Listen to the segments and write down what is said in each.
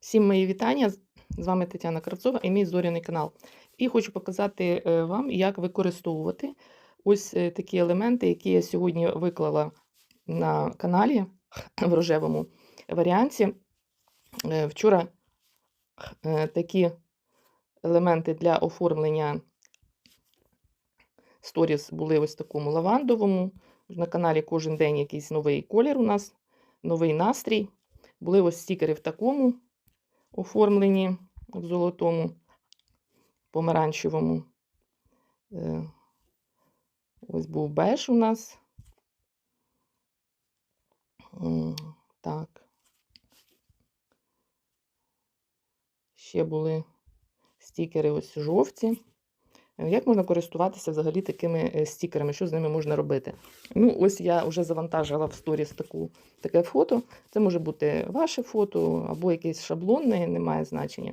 Всім мої вітання. З вами Тетяна Кравцова і мій зоряний канал. І хочу показати е, вам, як використовувати ось е, такі елементи, які я сьогодні виклала на каналі в рожевому варіанті. Е, Вчора такі елементи для оформлення сторіс були ось такому лавандовому. На каналі кожен день якийсь новий колір у нас, новий настрій. Були ось стікери в такому оформлені, в золотому, помаранчевому. Е, Ось був беж у нас. Так. Ще були стікери ось жовті. Е, Як можна користуватися взагалі такими е, стікерами? Що з ними можна робити? Ну, ось я вже завантажила в сторіс таке фото. Це може бути ваше фото або якесь шаблонне, не має значення.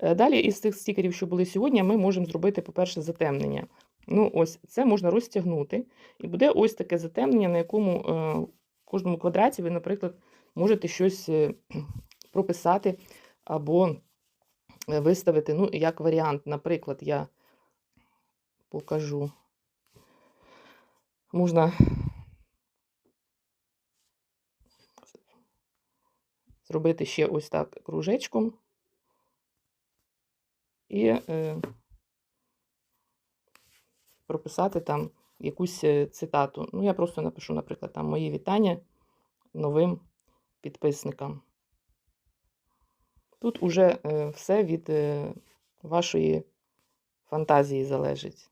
Е, Далі із цих стікерів, що були сьогодні, ми можемо зробити, по-перше, затемнення. Ну, ось це можна розтягнути, і буде ось таке затемнення, на якому в кожному квадраті ви, наприклад, можете щось прописати або виставити. Ну, як варіант, наприклад, я покажу. Можна зробити ще ось так кружечком і е, прописати там якусь е, цитату. Ну, я просто напишу, наприклад, там мої вітання новим підписникам. Тут уже е, все від е, вашої фантазії залежить.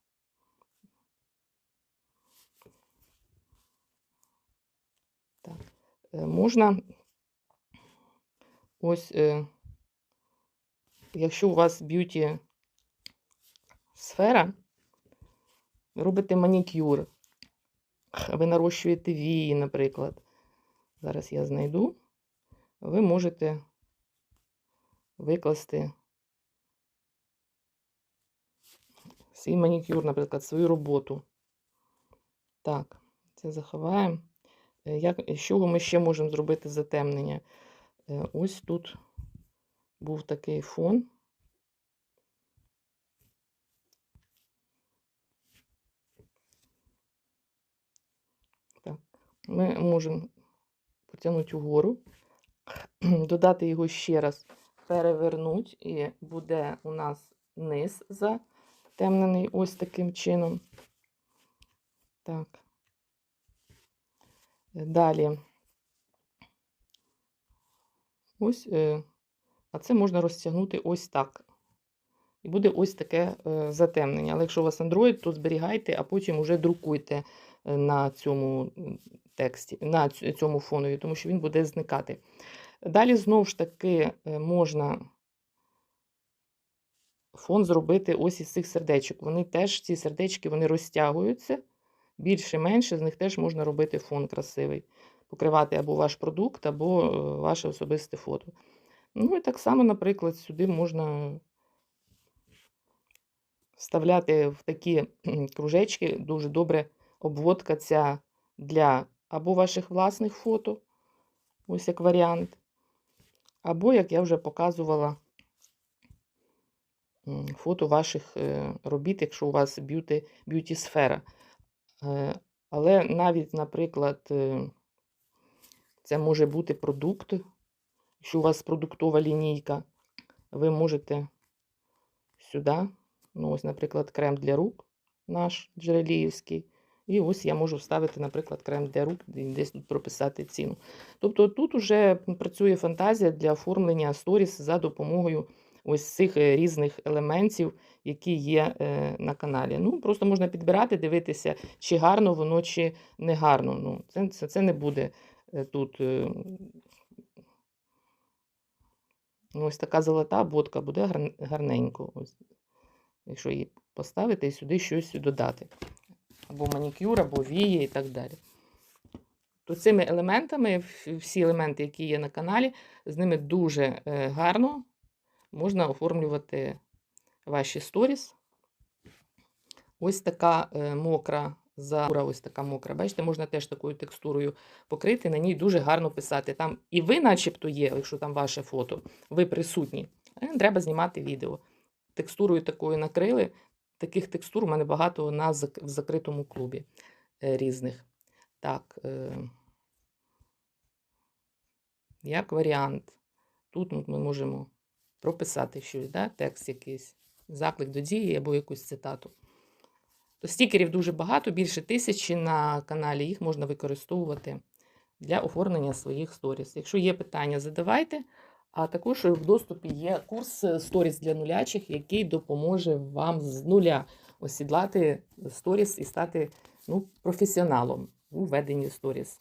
Так. Е, Можна ось, е, якщо у вас б'юті сфера, робите манікюр, ви нарощуєте вії, наприклад. Зараз я знайду. Ви можете викласти свій манікюр, наприклад, свою роботу. Так, це заховаємо. Е, Як, з чого ми ще можемо зробити затемнення? Е, Ось тут був такий фон. Так, ми можемо потягнути угору, додати його ще раз, перевернути, і буде у нас низ затемнений ось таким чином. Так. Далі. Ось, е, а це можна розтягнути ось так. І буде ось таке е, затемнення. Але якщо у вас Android, то зберігайте, а потім уже друкуйте е, на цьому тексті, на цьому фонові, тому що він буде зникати. Далі знову ж таки можна фон зробити ось із цих сердечок. Вони теж, ці сердечки, вони розтягуються. Більше-менше, з них теж можна робити фон красивий. Покривати або ваш продукт, або е, ваше особисте фото. Ну і так само, наприклад, сюди можна вставляти в такі кружечки. Дуже добре обводка ця для або ваших власних фото, ось як варіант, або, як я вже показувала, фото ваших е, робіт, якщо у вас б'юті, б'юті-сфера. Е, Але навіть, наприклад, е, це може бути продукт, якщо у вас продуктова лінійка, ви можете сюди, ну ось, наприклад, крем для рук наш джереліївський. І ось я можу вставити, наприклад, крем для рук і десь тут прописати ціну. Тобто тут уже працює фантазія для оформлення сторіс за допомогою ось цих е, різних елементів, які є е, на каналі. Ну, просто можна підбирати, дивитися, чи гарно воно, чи не гарно. Ну, це, це, це не буде е, тут. Ну, ось така золота бодка буде гарненько. Ось, якщо її поставити і сюди щось додати. Або манікюр, або вії і так далі. То цими елементами, всі елементи, які є на каналі, з ними дуже гарно можна оформлювати ваші сторіс. Ось така е, мокра за ось така мокра. Бачите, можна теж такою текстурою покрити, на ній дуже гарно писати. Там і ви, начебто, є, якщо там ваше фото, ви присутні. Але треба знімати відео. Текстурою такою накрили. Таких текстур у мене багато на в закритому клубі е, різних. Так, е, як варіант, тут ми можемо прописати щось, да? текст якийсь, заклик до дії або якусь цитату. То стікерів дуже багато, більше тисячі на каналі, їх можна використовувати для оформлення своїх сторіс. Якщо є питання, задавайте. А також в доступі є курс сторіс для нулячих, який допоможе вам з нуля осідлати сторіс і стати ну, професіоналом у веденні сторіс.